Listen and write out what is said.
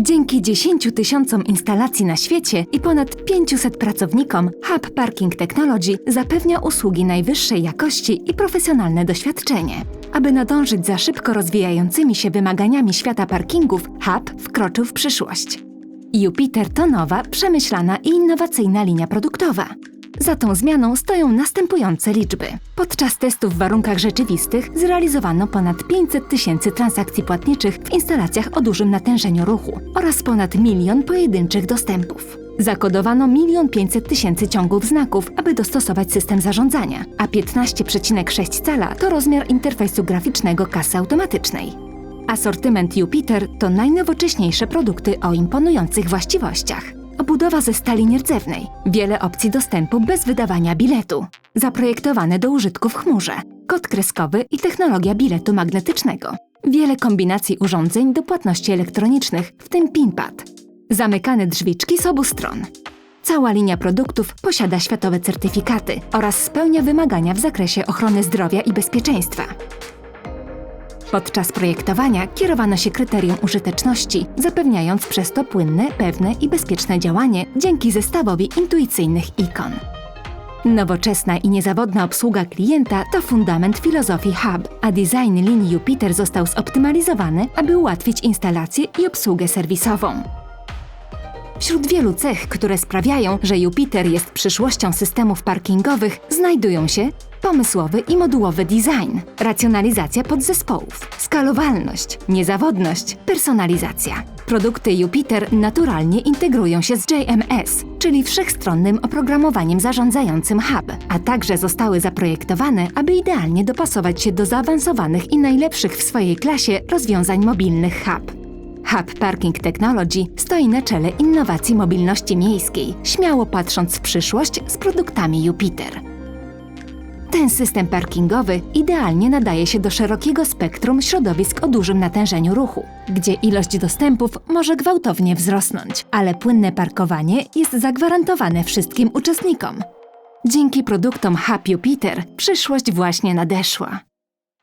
Dzięki 10 tysiącom instalacji na świecie i ponad 500 pracownikom, Hub Parking Technology zapewnia usługi najwyższej jakości i profesjonalne doświadczenie. Aby nadążyć za szybko rozwijającymi się wymaganiami świata parkingów, Hub wkroczył w przyszłość. Jupiter to nowa, przemyślana i innowacyjna linia produktowa. Za tą zmianą stoją następujące liczby. Podczas testów w warunkach rzeczywistych zrealizowano ponad 500 tysięcy transakcji płatniczych w instalacjach o dużym natężeniu ruchu oraz ponad milion pojedynczych dostępów. Zakodowano 1 500 tysięcy ciągów znaków, aby dostosować system zarządzania, a 15,6 cala to rozmiar interfejsu graficznego kasy automatycznej. Asortyment Jupiter to najnowocześniejsze produkty o imponujących właściwościach. Obudowa ze stali nierdzewnej, wiele opcji dostępu bez wydawania biletu, zaprojektowane do użytku w chmurze, kod kreskowy i technologia biletu magnetycznego, wiele kombinacji urządzeń do płatności elektronicznych, w tym PIN-pad, zamykane drzwiczki z obu stron. Cała linia produktów posiada światowe certyfikaty oraz spełnia wymagania w zakresie ochrony zdrowia i bezpieczeństwa. Podczas projektowania kierowano się kryterium użyteczności, zapewniając przez to płynne, pewne i bezpieczne działanie dzięki zestawowi intuicyjnych ikon. Nowoczesna i niezawodna obsługa klienta to fundament filozofii Hub, a design linii Jupiter został zoptymalizowany, aby ułatwić instalację i obsługę serwisową. Wśród wielu cech, które sprawiają, że Jupiter jest przyszłością systemów parkingowych, znajdują się pomysłowy i modułowy design, racjonalizacja podzespołów, skalowalność, niezawodność, personalizacja. Produkty Jupiter naturalnie integrują się z JMS, czyli wszechstronnym oprogramowaniem zarządzającym Hub, a także zostały zaprojektowane, aby idealnie dopasować się do zaawansowanych i najlepszych w swojej klasie rozwiązań mobilnych Hub. Hub Parking Technology stoi na czele innowacji mobilności miejskiej, śmiało patrząc w przyszłość z produktami Jupiter. Ten system parkingowy idealnie nadaje się do szerokiego spektrum środowisk o dużym natężeniu ruchu, gdzie ilość dostępów może gwałtownie wzrosnąć, ale płynne parkowanie jest zagwarantowane wszystkim uczestnikom. Dzięki produktom Hub Jupiter przyszłość właśnie nadeszła.